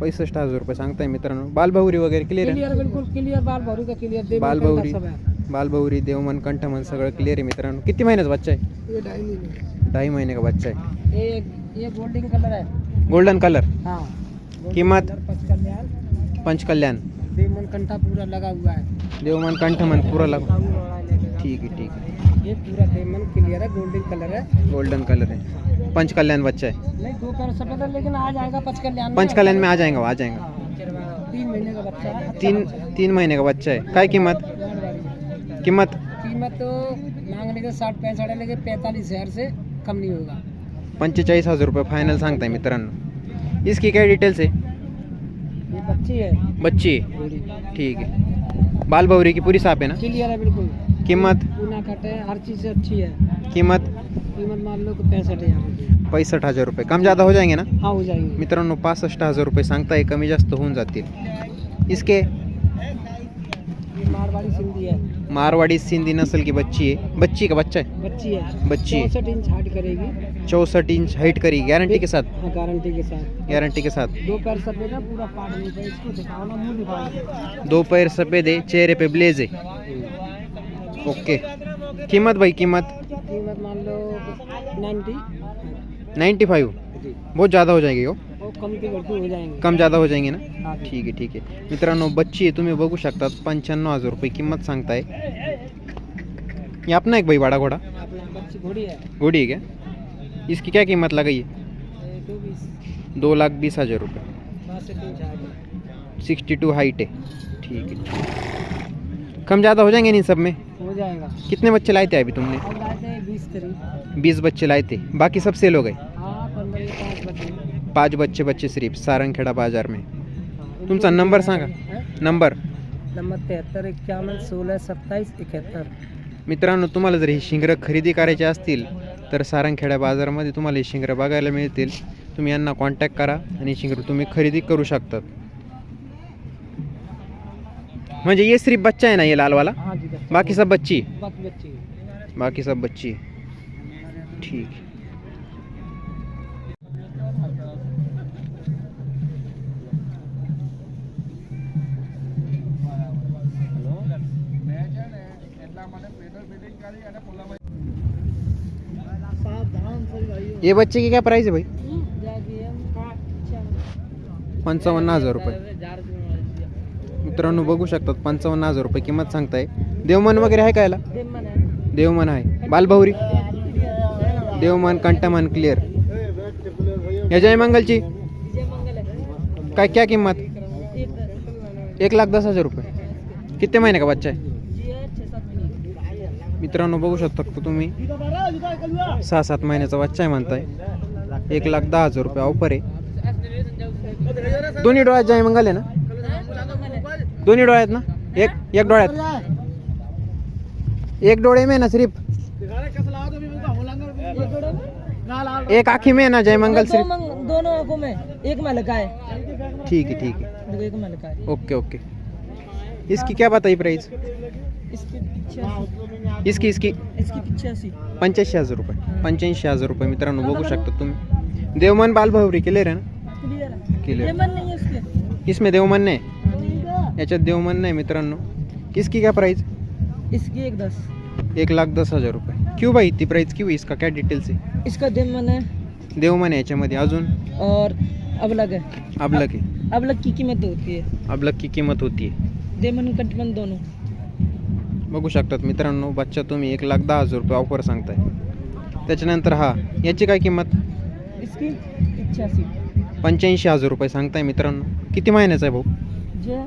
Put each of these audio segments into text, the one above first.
पैसष्ट हजार रुपये सांगताय मित्रांनो बालभवरी वगैरे क्लिअर आहे बिलकुल बालभवरी का बालभौरी बालभौरी देवमन कंठमन सगळं क्लिअर आहे मित्रांनो किती महिन्याचा बच्चा आहे ढाई महिने का बच्चा आहे गोल्डन कलर किंमत पंचकल्याण देवमन कंठा पूरा लगा हुआ है देवमन कंठमन पुरा लगा ठीक है ठीक है ये पूरा लेमन क्लियर है गोल्डन कलर है गोल्डन कलर है पंच कल्याण बच्चा है नहीं दो कलर सफेद है लेकिन आ जाएगा पंच कल्याण पंच कल्याण में आ जाएगा आ जाएगा हाँ, तीन महीने का बच्चा है तीन तीन महीने का बच्चा है क्या कीमत कीमत कीमत तो मांगने के साठ पैंसठ है लेकिन पैंतालीस हज़ार से कम नहीं होगा पंचेचाईस हजार रुपये सांगता है मित्रांनो इसकी काय डिटेल्स ये बच्ची है बच्ची ठीक है बाल भवरी की पूरी साफ है ना क्लियर है बिल्कुल कीमत पूना कट है हर चीज़ अच्छी है कीमत कीमत मान लो पैंसठ हजार पैंसठ हजार रुपये कम ज़्यादा हो जाएंगे ना हाँ हो जाएंगे मित्रों पास हजार रुपये संगता है कमी जास्त होऊन जातील इसके मारवाड़ी सिंधी है मारवाड़ी सिंधी नस्ल की बच्ची है बच्ची का बच्चा है बच्ची है बच्ची चौसठ इंच हाइट करेगी चौसठ इंच हाइट करेगी गारंटी के साथ गारंटी हाँ, के साथ गारंटी के साथ दो पैर सफेद है पूरा पागल इसको दिखाओ दो पैर सफेद है चेहरे पे ब्लेज है ओके कीमत भाई कीमत कीमत मान लो नाइन्टी नाइन्टी फाइव बहुत ज़्यादा हो जाएगी वो कम हो जाएंगे कम ज़्यादा हो जाएंगे ना हाँ, ठीक है ठीक है मित्रों बच्ची है तुम्हें बगू शकता पंचाण हजार रुपये संगता है ये अपना एक भाई बड़ा घोड़ा घोड़ी है क्या इसकी क्या कीमत लगाई है तो दो लाख बीस हज़ार रुपये सिक्सटी टू हाइट है ठीक है कम ज़्यादा हो जाएंगे नहीं सब में हो जाएगा कितने बच्चे लाए थे अभी तुमने बीस बच्चे लाए थे बाकी सब सेल हो गए पाँच बच्चे पाच बच्चे बच्चे सिर्फ सारंगखेडा बाजार में तुमचा नंबर सांगा नंबर नंबर तेहत्तर इक्यावन सोलह सत्ताईस इकहत्तर मित्रांनो तुम्हाला जर ही शिंगरं खरेदी करायचे असतील तर सारंगखेड्या बाजारामध्ये तुम्हाला ही शिंगरं बघायला मिळतील तुम्ही यांना कॉन्टॅक्ट करा आणि शिंगरं तुम्ही खरेदी करू शकतात मुझे ये सिर्फ बच्चा है ना ये लाल वाला हाँ जी बाकी सब बच्ची बाकी सब बच्ची ठीक ये बच्चे की क्या प्राइस है भाई हम्म, पंचावन्न हज़ार रुपये मित्रांनो बघू शकतात पंचावन्न हजार रुपये किंमत सांगताय देवमन वगैरे आहे का याला देवमन आहे बालभाऊरी देवमन कंटामन क्लिअर या जयमंगलची काय क्या किंमत एक लाख दस हजार रुपये किती महिने का बच्चा आहे मित्रांनो बघू शकता तुम्ही सहा सात महिन्याचा बच्चा आहे म्हणताय एक लाख दहा हजार रुपये ऑफर आहे दोन्ही डोळ्यात जयमंगल आहे ना दोनों डोळ्यात ना एक एक डोळ्यात एक डोळे में ना सिर्फ एक आखी में ना जयमंगल सिर्फ दोनों आंखों में एक में लगा है ठीक है ठीक है एक में लगा है ओके ओके इसकी क्या बताई प्राइस इसकी इसकी इसकी हजार रुपये हाँ। पंचाशी हजार रुपये मित्रों बघू शकता तुम्हें देवमन के केले रहे ना इसमें देवमन ने याच्यात देवमन नाही मित्रांनो इसकी काय प्राईज इसकी एक दस एक लाख दस हजार रुपये क्यू बाई ती प्राईज क्यू इसका क्या डिटेल्स आहे इसका देवमन मन है देवमन आहे याच्यामध्ये अजून और अबलग है अबलग आहे अबलग की किंमत होती है अबलग की किंमत होती आहे देवमन कटमन दोन बघू शकतात मित्रांनो बच्चा तुम्ही एक लाख दहा हजार रुपये ऑफर सांगताय त्याच्यानंतर हा याची काय किंमत इसकी पंच्याऐंशी हजार रुपये सांगताय मित्रांनो किती महिन्याचा आहे भाऊ जे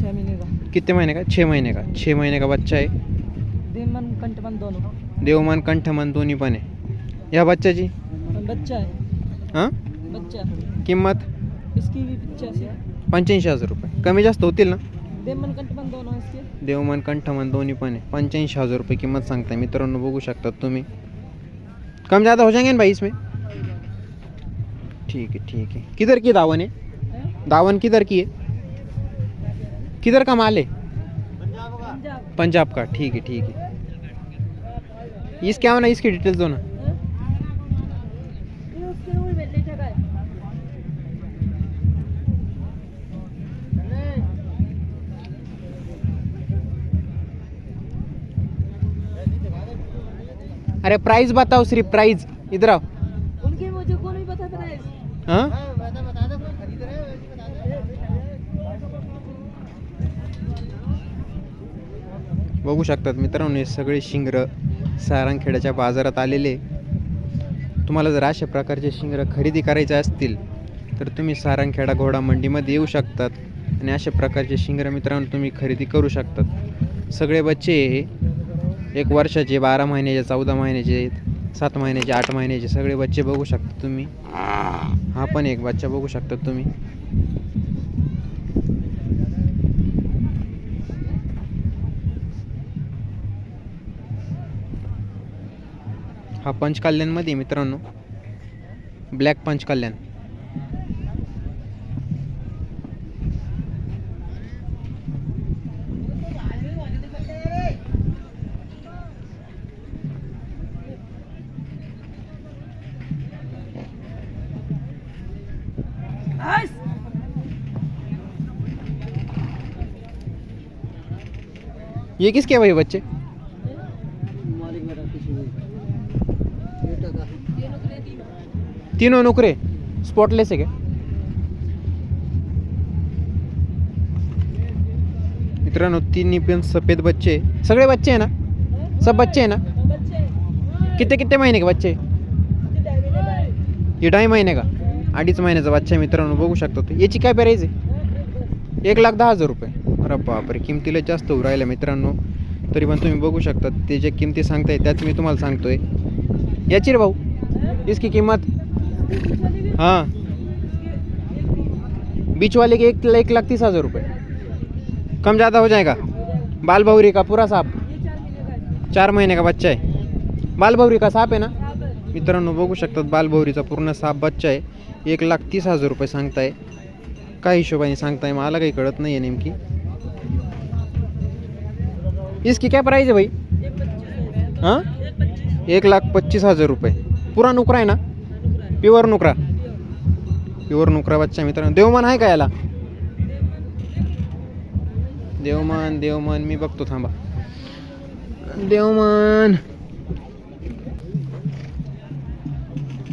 कितने महीने का छः महीने का छः महीने का बच्चा है देवमन कंठमन दोनों देवमन कंठमन दोनों पण यह बच्चा जी बच्चा है हाँ बच्चा किंमत इसकी भी पचासी हजार रुपये कमी जास्त होतील ना देवमन कंठमन दोनों इसके देवमन कंठमन हजार रुपये किमत संगता है मित्रों बघू शकता तुम्हें कम ज़्यादा हो जाएंगे ना भाई इसमें ठीक है ठीक है किधर की दावन है दावन किधर की है किधर का माल है पंजाब का ठीक है ठीक है इस क्या होना इसकी डिटेल्स दो ना अरे प्राइस बताओ सिर्फ प्राइस इधर आओ बघू शकतात मित्रांनो हे सगळे शिंगरं सारंगखेड्याच्या बाजारात आलेले तुम्हाला जर अशा प्रकारचे शिंगरं खरेदी करायचे असतील तर तुम्ही सारंगखेडा घोडा मंडीमध्ये येऊ शकतात आणि अशा प्रकारचे शिंगरं मित्रांनो तुम्ही खरेदी करू शकतात सगळे बच्चे एक वर्षाचे बारा महिन्याचे चौदा महिन्याचे सात महिन्याचे आठ महिन्याचे सगळे बच्चे बघू शकता तुम्ही हा पण एक बच्चा बघू शकता तुम्ही हा पंचकल्याणमध्ये ब्लैक पंच पंचकल्याण ये किसके भाई बच्चे तीनों नुकरे स्पॉटलेस आहे का मित्रांनो तीन पण सफेद बच्चे सगळे बच्चे आहे ना सब बच्चे आहे ना किती किती महिने का बच्चे हे ढाई महिने का अडीच महिन्याचा बच्चा मित्रांनो बघू शकतो याची काय प्राईज आहे एक लाख दहा हजार रुपये अरे बापरे किमतीला जास्त होऊ राहिल्या मित्रांनो तरी पण तुम्ही बघू शकता ते जे किमती सांगताय त्याच मी तुम्हाला सांगतोय याची रे भाऊ इसकी किंमत हां बीच वाले के एक एक लाख तीस हज़ार रुपये कम ज़्यादा हो जाएगा बाल का पूरा साप चार महीने का बच्चा आहे बाल का साप आहे ना मित्रांनो बघू शकतात बालभवरीचा पूर्ण साप बच्चा आहे एक लाख तीस हजार रुपये सांगताय काय हिशोबाने सांगताय मला काही कळत नाही आहे नेमकी इसकी क्या प्राईज आहे भाई हां एक लाख पच्चीस हजार रुपये पुरा नुकरा आहे ना प्युअर नुकरा प्युअर नोकरा बच्चा मित्रांनो देवमान आहे का याला देवमान देवमान मी बघतो थांबा देवमान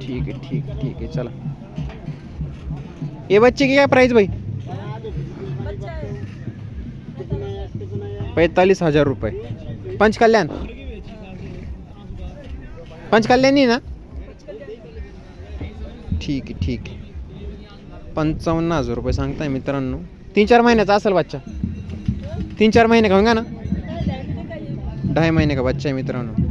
ठीक आहे ठीक ठीक आहे चला हे बच्चे की काय प्राइस भाई पैतालीस हजार रुपये पंचकल्याण पंचकल्याण ना ठीक आहे ठीक आहे पंचावन्न हजार रुपये सांगताय मित्रांनो तीन चार महिन्याचा असेल बच्चा तीन चार महिने का ना ढाई महिने का बच्चा आहे मित्रांनो